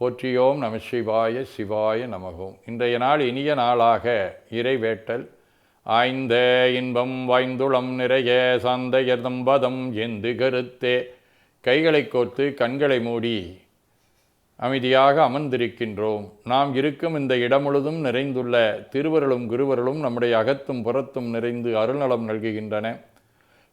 போற்றியோம் நம சிவாய சிவாய நமகோம் இன்றைய நாள் இனிய நாளாக இறைவேட்டல். ஆய்ந்த இன்பம் வாய்ந்துளம் நிறைய சாந்தையர் தம்பதம் எந்து கருத்தே. கைகளை கோர்த்து கண்களை மூடி அமைதியாக அமர்ந்திருக்கின்றோம். நாம் இருக்கும் இந்த இடம் முழுதும் நிறைந்துள்ள திருவருளும் குருவருளும் நம்முடைய அகத்தும் புறத்தும் நிறைந்து அருள்நலம் நல்குகின்றன.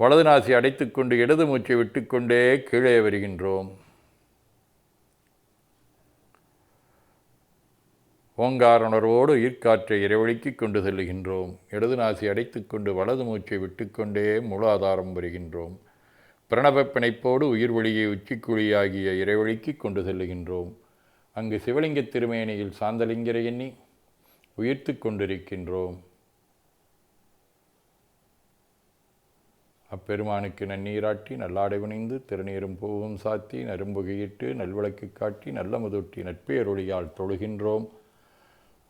வலது நாசி அடைத்துக்கொண்டு இடது மூச்சை விட்டுக்கொண்டே கீழே வருகின்றோம். ஓங்கார உணர்வோடு உயிர்காற்றை இறைவழிக்கு கொண்டு செல்லுகின்றோம். இடது நாசி அடைத்துக்கொண்டு வலது மூச்சை விட்டுக்கொண்டே மூலாதாரம் வருகின்றோம். பிரணவ பிணைப்போடு உயிர் வழியை உச்சிக்குழியாகிய இறைவழிக்கு கொண்டு செல்லுகின்றோம். அங்கு சிவலிங்க திருமேனியில் சாந்தலிங்கரை எண்ணி உயிர்த்து கொண்டிருக்கின்றோம். அப்பெருமானுக்கு நன்னீராட்டி நல்லாடை புனிந்து திருநீரும் பூவும் சாத்தி நரும்புகையிட்டு நல்விளக்கு காட்டி நல்ல முதுட்டி நட்பேரொழியால் தொழுகின்றோம்.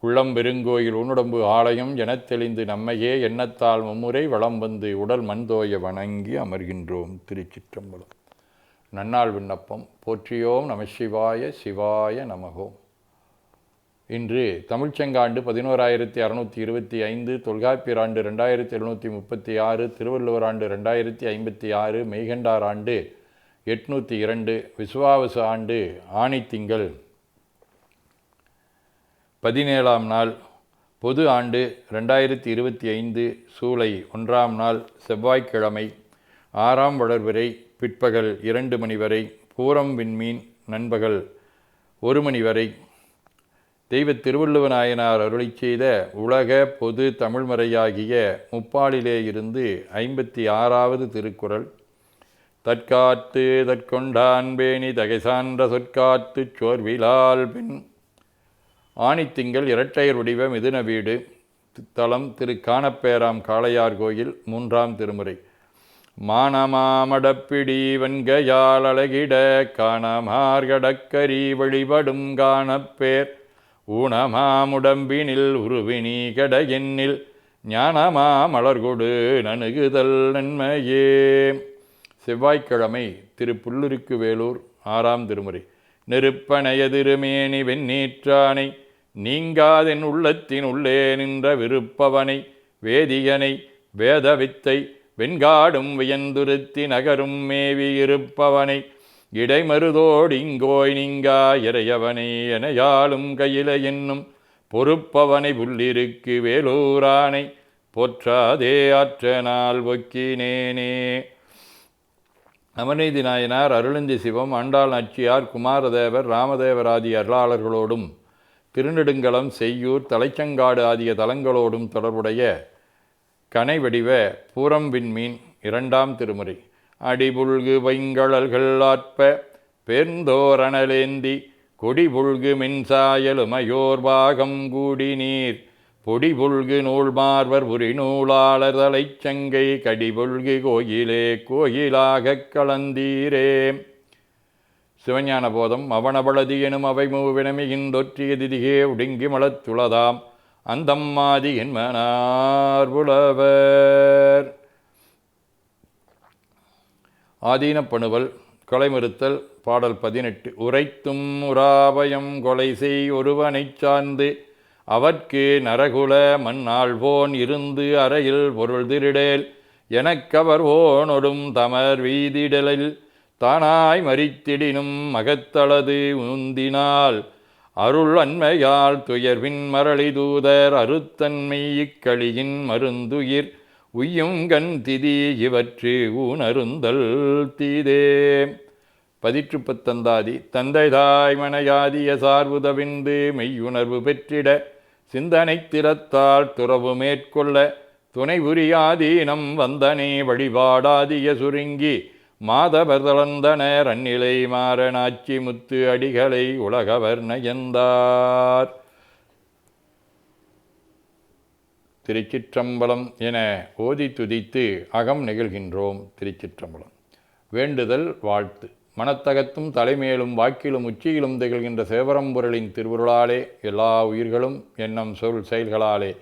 உள்ளம் பெருங்கோயில் உன்னுடம்பு ஆலயம் எனத் தெளிந்து நம்மையே எண்ணத்தால் மும்முறை வளம் வந்து உடல் மண்தோய வணங்கி அமர்கின்றோம் திருச்சிற்றம்பலம். நன்னாள் விண்ணப்பம் போற்றியோம் நம சிவாய சிவாய நமகோம் இன்று தமிழ்ச்செங்காண்டு பதினோராயிரத்தி அறுநூற்றி இருபத்தி ஐந்து தொல்காப்பியர் ஆண்டு ரெண்டாயிரத்தி எழுநூற்றி முப்பத்தி ஆறு திருவள்ளுவர் ஆண்டு ரெண்டாயிரத்தி ஐம்பத்தி ஆறு மெய்கண்டார் ஆண்டு எட்நூற்றி இரண்டு விசுவாவச ஆண்டு ஆணித்திங்கள் பதினேழாம் நாள் பொது ஆண்டு ரெண்டாயிரத்தி இருபத்தி ஐந்து சூலை ஒன்றாம் நாள் செவ்வாய்க்கிழமை ஆறாம் வளர்வரை பிற்பகல் இரண்டு மணி வரை பூரம் விண்மீன் நண்பகல் ஒரு மணி வரை தெய்வ திருவள்ளுவநாயனார் அருளை செய்த உலக பொது தமிழ்மறையாகிய முப்பாலிலே இருந்து ஐம்பத்தி ஆறாவது திருக்குறள். தற்காத்து தற்கொண்டான் பேணி தகைசான்ற சொற்காத்துச் சோர்விலால் பின். ஆணித்திங்கள் இரட்டையர் வடிவ மிதுன வீடு. தலம் திரு காணப்பேராம் காளையார் கோயில் மூன்றாம் திருமுறை. மானமாமடப்பிடி வன்கையால் அழகிட காணமார்கடக்கரி வழிபடும் காணப்பேர். ஊனமாமுடம்பினில் உருவினி கட எண்ணில் ஞானமா மலர்கொடு நணுகுதல் நன்மையே. செவ்வாய்க்கிழமை திரு புல்லுருக்கு வேலூர் ஆறாம் திருமுறை. நெருப்பனைய திருமேனி வெண்ணீற்றானை நீங்காதென் உள்ளத்தின் உள்ளே நின்ற விருப்பவனை வேதியனை வேதவித்தை வெண்காடும் வியந்துருத்தி நகரும் மேவி இருப்பவனை இடைமருதோடு இங்கோய் நீங்கா இறையவனை எனையாளும் கையில என்னும் பொறுப்பவனை புல்லிருக்கு வேலூரானை போற்றாதே ஆற்றனால் ஒக்கினேனே. அமர்நீதி நாயனார் அருளந்தி சிவம் ஆண்டாள் நாச்சியார் குமாரதேவர் ராமதேவர் அருளாளர்களோடும் திருநெடுங்கலம் செய்யூர் தலைச்சங்காடு ஆகிய தலங்களோடும் தொடர்புடைய கனை வடிவ பூரம் விண்மீன் இரண்டாம் திருமுறை. அடிபுல்கு வைங்கழல்கள் ஆற்ப பெருந்தோரணலேந்தி கொடிபுல்கு மின்சாயலுமையோர் பாகம் கூடி நீர். பொடிபுல்கு நூல் மார்வர் உரி நூலாளர் தலைச்சங்கை கடிபுல்கு கோயிலே கோயிலாகக் கலந்தீரே. சிவஞான போதம் அவனபளதி எனும் அவை மூவினமிகின்றொற்றிய திதிகே உடுங்கி மலத்துளதாம் அந்தம்மாதி என்மனார் புலவர். ஆதீனப்பணுவல் கொலைமறுத்தல் பாடல் பதினெட்டு உரைத்தும் உராபயம் கொலை செய் ஒருவனைச் சார்ந்து அவற்கு நரகுல மண்ணாழ்வோன் இருந்து அறையில் பொருள் திருடேல் எனக்கவர் ஓனொடும் தமர் வீதிடலில் தானாய் மறித்திடினும் மகத்தளது உந்தினால் அருள் அன்மையால் துயர்வின் மரளி தூதர் அருத்தன்மை இக்களியின் மருந்துயிர் உய்யுங்கண் திதி இவற்று ஊனருந்தல் தீதே. பதிற்று பத்தந்தாதி தந்தை தாய் மனையாதிய சார்புதவிந்து மெய்யுணர்வு பெற்றிட சிந்தனை திறத்தால் துறவு மேற்கொள்ள துணை புரியாதீனம் வந்தனே வழிபாடாதிய சுருங்கி மாதவர் ரன்னிலை அந்நிலை மாறனாச்சி முத்து அடிகளை உலகவர் நயந்தார். திருச்சிற்றம்பலம் என ஓதி துதித்து அகம் நிகழ்கின்றோம் திருச்சிற்றம்பலம். வேண்டுதல் வாழ்த்து. மனத்தகத்தும் தலைமேலும் வாக்கிலும் உச்சியிலும் திகழ்கின்ற சேவரம்பொருளின் திருவுருளாலே எல்லா உயிர்களும் எண்ணம் சொல் செயல்களாலே.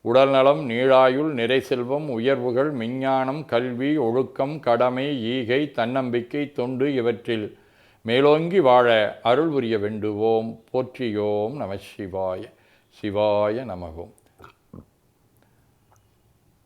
உடல்நலம் நீழாயுள் நிறை செல்வம் உயர்வுகள் மெஞ்ஞானம் கல்வி ஒழுக்கம் கடமை ஈகை தன்னம்பிக்கை தொண்டு இவற்றில் மேலோங்கி வாழ அருள் புரிய வேண்டுவோம். போற்றியோம் நம சிவாய. சிவாய நமகோம்.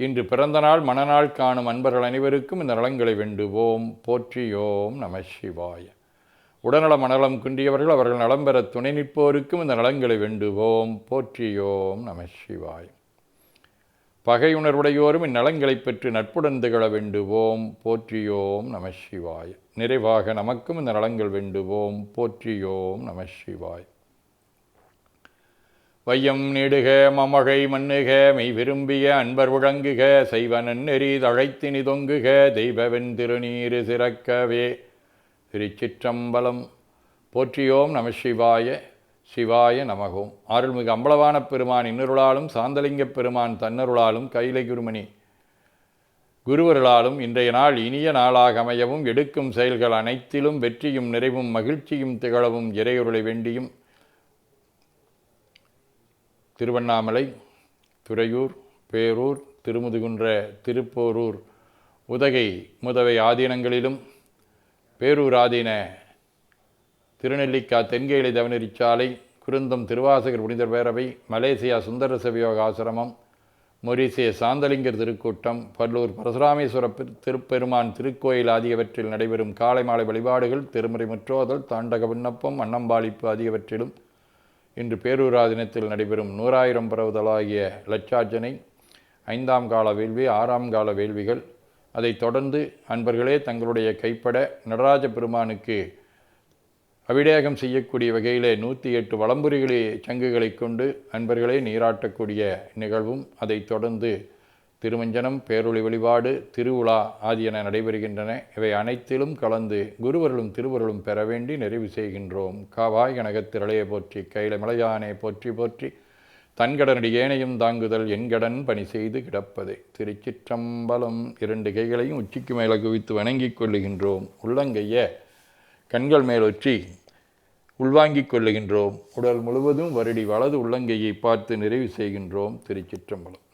இன்று பிறந்தநாள் மணநாள் காணும் அன்பர்கள் அனைவருக்கும் இந்த நலங்களை வேண்டுவோம். போற்றியோம் நம சிவாய. உடல்நல மனநலம் குன்றியவர்கள் அவர்கள் நலம் பெற துணை நிற்போருக்கும் இந்த நலங்களை வேண்டுவோம். போற்றியோம் நம சிவாய். பகையுணர்வுடையோரும் இந்நலங்களை பெற்று நட்புடன் திகழ வேண்டுவோம். போற்றியோம் நம சிவாய். நிறைவாக நமக்கும் இந்த நலங்கள் வேண்டுவோம். போற்றியோம் நம சிவாய். வையம் நெடுக மமகை மண்ணுக மெய் விரும்பிய அன்பர் உழங்குக செய்வனன் நெறி தழைத்தினி தொங்குக தெய்வவென் திருநீறு சிறக்கவே. திருச்சிற்றம்பலம். போற்றியோம் நம சிவாய சிவாய நமகோம். அருள்மிகு அம்பலவான பெருமான் இன்னருளாலும் சாந்தலிங்க பெருமான் தன்னருளாலும் கைலை குருமணி குருவர்களாலும் இன்றைய நாள் இனிய நாளாக அமையவும் எடுக்கும் செயல்கள் அனைத்திலும் வெற்றியும் நிறைவும் மகிழ்ச்சியும் திகழவும் இறையொருளை வேண்டியும். திருவண்ணாமலை துறையூர் பேரூர் திருமுதுகுன்ற திருப்போரூர் உதகை முதவை ஆதீனங்களிலும் பேரூர் ஆதீன திருநெல்லிக்கா தென்கேலி தவனரிச்சாலை குருந்தம் திருவாசகர் புனிதர் பேரவை மலேசியா சுந்தர சவியோக ஆசிரமம் மொரிசிய சாந்தலிங்கர் திருக்கூட்டம் பல்லூர் பரசுராமேஸ்வர திருப்பெருமான் திருக்கோயில் ஆகியவற்றில் நடைபெறும் காலை மாலை வழிபாடுகள் திருமுறை முற்றோதல் தாண்டக விண்ணப்பம் அன்னம்பாளிப்பு ஆகியவற்றிலும் இன்று பேரூராதினத்தில் நடைபெறும் நூறாயிரம் பரவுதலாகிய லட்சார்ஜனை ஐந்தாம் கால வேள்வி ஆறாம் கால வேள்விகள் அதைத் தொடர்ந்து அன்பர்களே தங்களுடைய கைப்பட நடராஜ பெருமானுக்கு அபிடேகம் செய்யக்கூடிய வகையிலே நூற்றி எட்டு வளம்புரிகளே சங்குகளை கொண்டு அன்பர்களே நீராட்டக்கூடிய நிகழ்வும் அதைத் தொடர்ந்து திருமஞ்சனம் பேரொளி வழிபாடு திருவிழா ஆகியன நடைபெறுகின்றன. இவை அனைத்திலும் கலந்து குருவர்களும் திருவருளும் பெற வேண்டி நிறைவு செய்கின்றோம். காவாய் கனகத்திரளையை போற்றி கையில மலையானே போற்றி போற்றி தன்கடனடி ஏனையும் தாங்குதல் என்கடன் பணி செய்து கிடப்பது. திருச்சிற்றம்பலம் இரண்டு கைகளையும் உச்சிக்கு மேலே குவித்து வணங்கிக் கொள்ளுகின்றோம். உள்ளங்கைய கண்கள் மேலொற்றி உள்வாங்கிக் கொள்ளுகின்றோம். உடல் முழுவதும் வருடி வலது உள்ளங்கையை பார்த்து நிறைவு செய்கின்றோம். திருச்சிற்றம்பலம்.